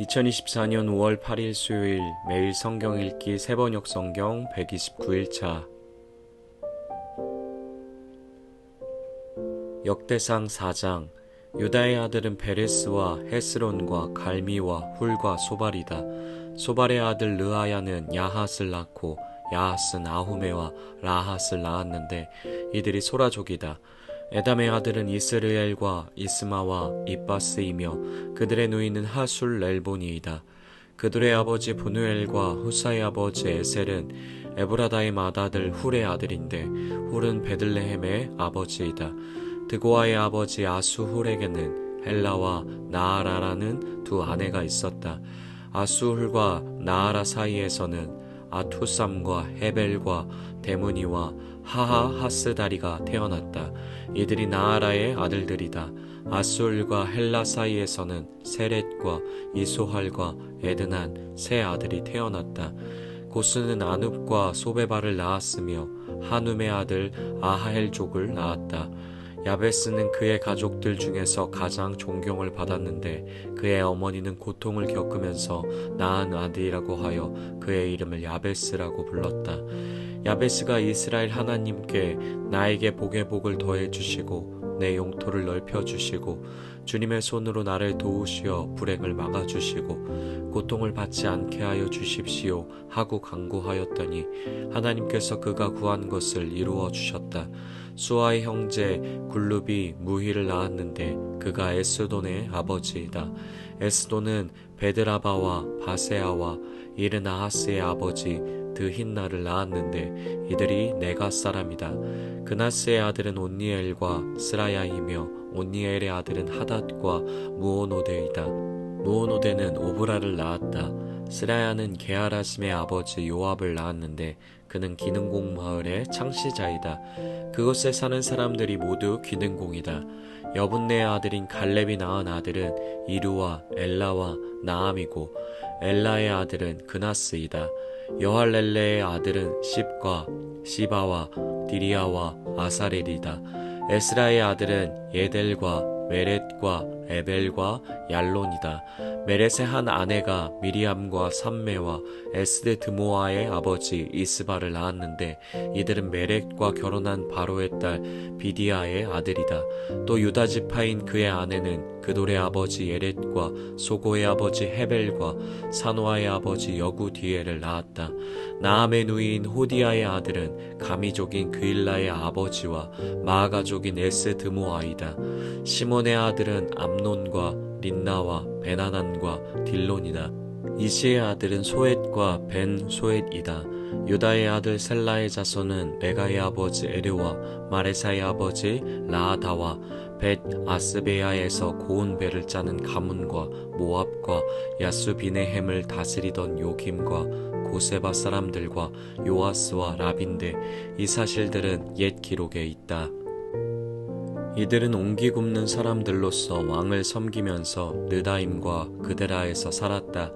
2024년 5월 8일 수요일 매일 성경 읽기 세번역 성경 129일차 역대상 4장 유다의 아들은 베레스와 헤스론과 갈미와 훌과 소발이다. 소발의 아들 르아야는 야핫을 낳고 야핫은 아후메와 라핫을 낳았는데 이들이 소라족이다. 에담의 아들은 이스르엘과 이스마와 이바스이며 그들의 누이는 하술 렐본이이다. 그들의 아버지 분우엘과 후사의 아버지 에셀은 에브라다의 맏아들 훌의 아들인데 훌은 베들레헴의 아버지이다. 드고아의 아버지 아수 훌에게는 헬라와 나아라라는 두 아내가 있었다. 아수훌과 나아라 사이에서는 아투삼과 헤벨과 데무니와 하하 하스다리가 태어났다. 이들이 나아라의 아들들이다. 아술과 헬라 사이에서는 세렛과 이소할과 에드난 세 아들이 태어났다. 고스는 아눕과 소베바를 낳았으며 하눔의 아들 아하헬족을 낳았다. 야베스는 그의 가족들 중에서 가장 존경을 받았는데 그의 어머니는 고통을 겪으면서 낳은 아들이라고 하여 그의 이름을 야베스라고 불렀다. 야베스가 이스라엘 하나님께 나에게 복의 복을 더해 주시고 내 용토를 넓혀 주시고 주님의 손으로 나를 도우시어 불행을 막아 주시고 고통을 받지 않게 하여 주십시오 하고 간구하였더니 하나님께서 그가 구한 것을 이루어 주셨다. 수아의 형제 굴룹이 무희를 낳았는데 그가 에스돈의 아버지이다. 에스돈은 베드라바와 바세아와 이르나하스의 아버지 드힌나를 낳았는데 이들이 네가 사람이다. 그나스의 아들은 온니엘과 스라야이며 온니엘의 아들은 하닷과 무오노데이다. 무오노데는 오브라를 낳았다. 스라야는 게하라심의 아버지 요압을 낳았는데 그는 기능공 마을의 창시자이다. 그곳에 사는 사람들이 모두 기능공이다. 여분네의 아들인 갈렙이 낳은 아들은 이루와 엘라와 나암이고 엘라의 아들은 그나스이다. 여할렐레의 아들은 십과 시바와 디리아와 아사렐이다. 에스라의 아들은 예델과 메렛과 에벨과 얄론이다. 메렛의 한 아내가 미리암과 삼메와 에스데 드모아의 아버지 이스바를 낳았는데 이들은 메렛과 결혼한 바로의 딸 비디아의 아들이다. 또 유다 지파인 그의 아내는 그돌의 아버지 예렛과 소고의 아버지 헤벨과 사노아의 아버지 여구디엘을 낳았다. 나함의 누이인 호디아의 아들은 가미족인 그일라의 아버지와 마아가족인 에스 드모아이다. 시몬의 아들은 암 논과 린나와 베나난과 딜론이다. 이시의 아들은 소엣과 벤 소엣이다. 유다의 아들 셀라의 자손은 레가의 아버지 에르와 마레사의 아버지 라아다와 벳 아스베야에서 고운 배를 짜는 가문과 모압과 야수비네햄을 다스리던 요김과 고세바 사람들과 요아스와 라빈데 이 사실들은 옛 기록에 있다. 이들은 옹기 굽는 사람들로서 왕을 섬기면서 르다임과 그데라에서 살았다.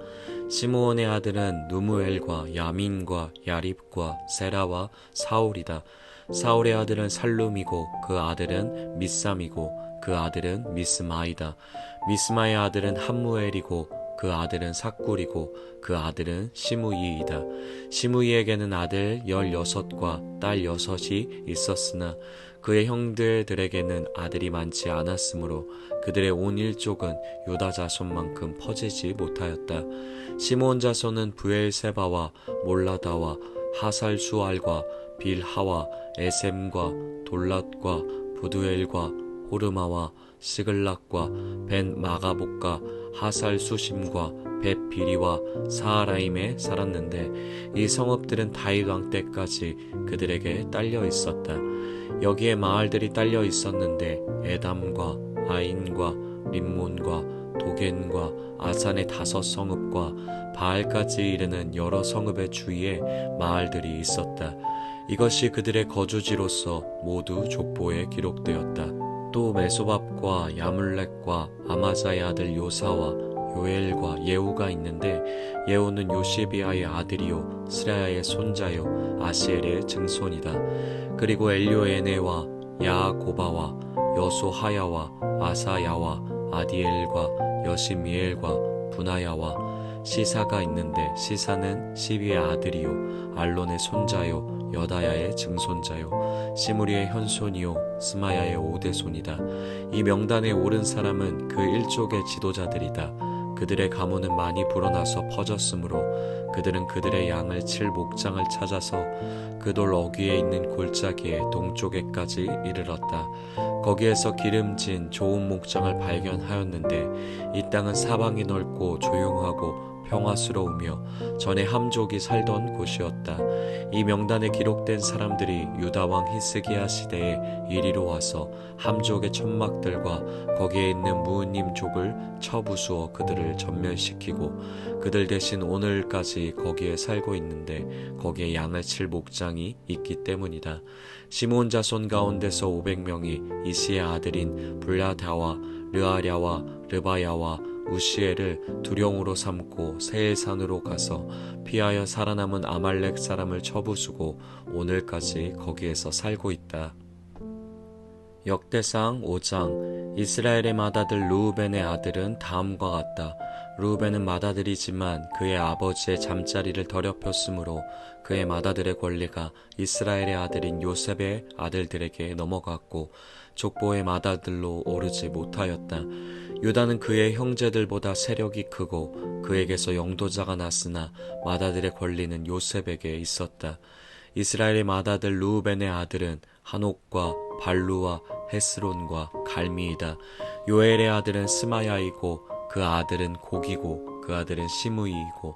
시므온의 아들은 누무엘과 야민과 야립과 세라와 사울이다. 사울의 아들은 살룸이고 그 아들은 미삼이고 그 아들은 미스마이다. 미스마의 아들은 함무엘이고 그 아들은 삭굴이고 그 아들은 시무이이다. 시무이에게는 아들 열여섯과 딸 여섯이 있었으나 그의 형들들에게는 아들이 많지 않았으므로 그들의 온 일족은 유다 자손만큼 퍼지지 못하였다. 시몬 자손은 부엘세바와 몰라다와 하살수알과 빌하와 에셈과 돌랏과 부두엘과 호르마와 시글락과 벤 마가복과 하살 수심과 벳 비리와 사하라임에 살았는데 이 성읍들은 다윗 왕 때까지 그들에게 딸려 있었다. 여기에 마을들이 딸려 있었는데 에담과 아인과 림몬과 도겐과 아산의 다섯 성읍과 바알까지 이르는 여러 성읍의 주위에 마을들이 있었다. 이것이 그들의 거주지로서 모두 족보에 기록되었다. 또 메소밥과 야물렉과 아마자의 아들 요사와 요엘과 예후가 있는데 예후는 요시비아의 아들이요 스라야의 손자요 아시엘의 증손이다. 그리고 엘료에네와 야고바와 여소하야와 아사야와 아디엘과 여시미엘과 분하야와 시사가 있는데 시사는 시비의 아들이요 알론의 손자요 여다야의 증손자요 시무리의 현손이요 스마야의 오대손이다 이 명단에 오른 사람은 그 일족의 지도자들이다 그들의 가문은 많이 불어나서 퍼졌으므로 그들은 그들의 양을 칠 목장을 찾아서 그돌 어귀에 있는 골짜기의 동쪽에까지 이르렀다. 거기에서 기름진 좋은 목장을 발견하였는데 이 땅은 사방이 넓고 조용하고 평화스러우며 전에 함족이 살던 곳이었다. 이 명단에 기록된 사람들이 유다 왕 히스기야 시대에 이리로 와서 함족의 천막들과 거기에 있는 무은님 족을 쳐부수어 그들을 전멸시키고 그들 대신 오늘까지 거기에 살고 있는데 거기에 양을 칠 목장이 있기 때문이다. 시몬 자손 가운데서 500명이 이시의 아들인 블라다와 르아랴와 르바야와 우시엘을 두령으로 삼고 세일 산으로 가서 피하여 살아남은 아말렉 사람을 쳐부수고 오늘까지 거기에서 살고 있다. 역대상 5장 이스라엘의 맏아들 루우벤의 아들은 다음과 같다. 루우벤은 맏아들이지만 그의 아버지의 잠자리를 더럽혔으므로 그의 맏아들의 권리가 이스라엘의 아들인 요셉의 아들들에게 넘어갔고 족보의 맏아들로 오르지 못하였다. 유다는 그의 형제들보다 세력이 크고 그에게서 영도자가 났으나 맏아들의 권리는 요셉에게 있었다. 이스라엘의 맏아들 루우벤의 아들은 한옥과 발루와 헤스론과 갈미이다. 요엘의 아들은 스마야이고 그 아들은 고기고 그 아들은 시므이이고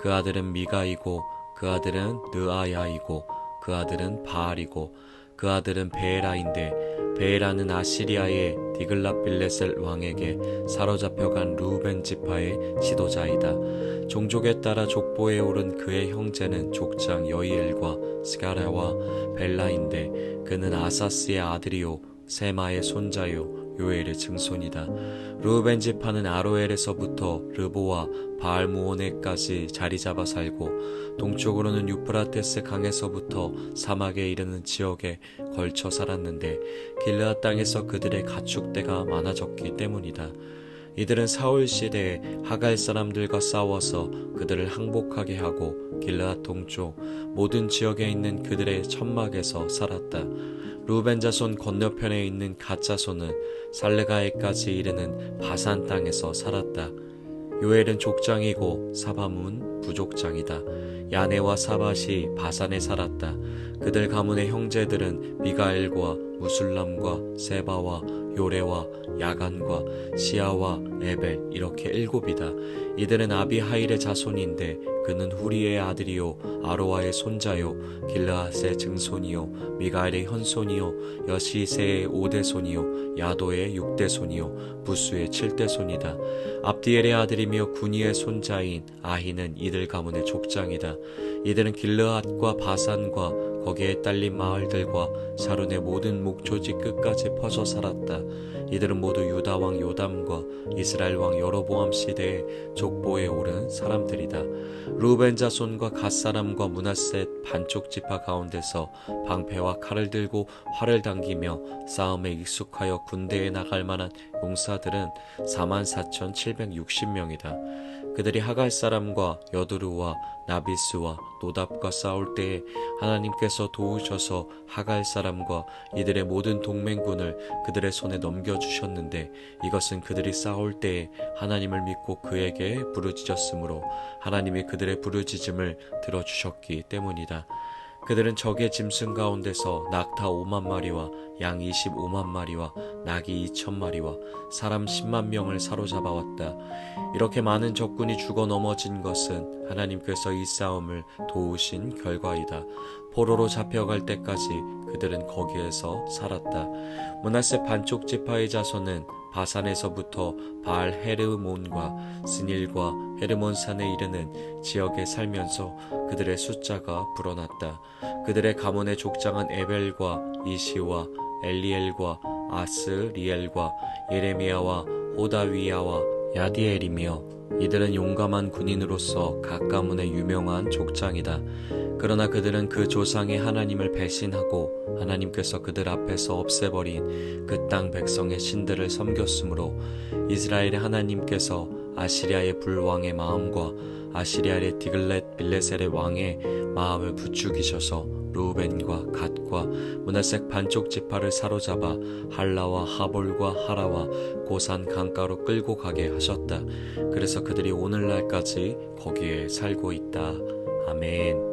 그 아들은 미가이고 그 아들은 느아야이고 그 아들은 바알이고 그 아들은 베에라인데 베에라는 아시리아의 디글라빌레셀 왕에게 사로잡혀간 루벤 지파의 지도자이다. 종족에 따라 족보에 오른 그의 형제는 족장 여이엘과 스가랴와 벨라인데 그는 아사스의 아들이요 세마의 손자요 요엘의 증손이다. 루벤 지파는 아로엘에서부터 르보와 바알무온에까지 자리 잡아 살고 동쪽으로는 유프라테스 강에서부터 사막에 이르는 지역에 걸쳐 살았는데 길르앗 땅에서 그들의 가축대가 많아졌기 때문이다. 이들은 사울 시대에 하갈 사람들과 싸워서 그들을 항복하게 하고 길르앗 동쪽 모든 지역에 있는 그들의 천막에서 살았다. 루벤 자손 건너편에 있는 갓 자손은 살레가에까지 이르는 바산 땅에서 살았다. 요엘은 족장이고 사바문 부족장이다. 야네와 사밧이 바산에 살았다. 그들 가문의 형제들은 미가엘과 무술람과 세바와 요레와 야간과 시아와 에벨 이렇게 일곱이다. 이들은 아비하일의 자손인데 그는 후리의 아들이요 아로아의 손자요 길르앗의 증손이요 미가엘의 현손이요 여시세의 오대손이요 야도의 육대손이요 부수의 칠대손이다. 압디엘의 아들이며 군이의 손자인 아히는 이들 가문의 족장이다. 이들은 길르앗과 바산과 거기에 딸린 마을들과 샤론의 모든 목조지 끝까지 퍼져 살았다. 이들은 모두 유다 왕 요담과 이스라엘 왕 여로보암 시대의 족보에 오른 사람들이다. 루벤 자손과 갓 사람과 문하셋 반쪽 지파 가운데서 방패와 칼을 들고 활을 당기며 싸움에 익숙하여 군대에 나갈 만한 용사들은 44,760명이다. 그들이 하갈 사람과 여두루와 나비스와 노답과 싸울 때에 하나님께서 도우셔서 하갈 사람과 이들의 모든 동맹군을 그들의 손에 넘겨주셨는데 이것은 그들이 싸울 때에 하나님을 믿고 그에게 부르짖었으므로 하나님이 그들의 부르짖음을 들어주셨기 때문이다. 그들은 적의 짐승 가운데서 낙타 5만 마리와 양 25만 마리와 낙이 2천 마리와 사람 10만 명을 사로잡아 왔다. 이렇게 많은 적군이 죽어 넘어진 것은 하나님께서 이 싸움을 도우신 결과이다. 포로로 잡혀갈 때까지 그들은 거기에서 살았다. 문하세 반쪽 지파의 자손은 바산에서부터 바알 헤르몬과 스닐과 헤르몬 산에 이르는 지역에 살면서 그들의 숫자가 불어났다. 그들의 가문의 족장은 에벨과 이시와 엘리엘과 아스리엘과 예레미야와 호다위야와 야디엘이며 이들은 용감한 군인으로서 각 가문의 유명한 족장이다. 그러나 그들은 그 조상의 하나님을 배신하고 하나님께서 그들 앞에서 없애버린 그 땅 백성의 신들을 섬겼으므로 이스라엘의 하나님께서 아시리아의 불왕의 마음과 아시리아의 디글렛 빌레셀의 왕의 마음을 부추기셔서 루벤과 갓과 문하색 반쪽 지파를 사로잡아 할라와 하볼과 하라와 고산 강가로 끌고 가게 하셨다. 그래서 그들이 오늘날까지 거기에 살고 있다. 아멘.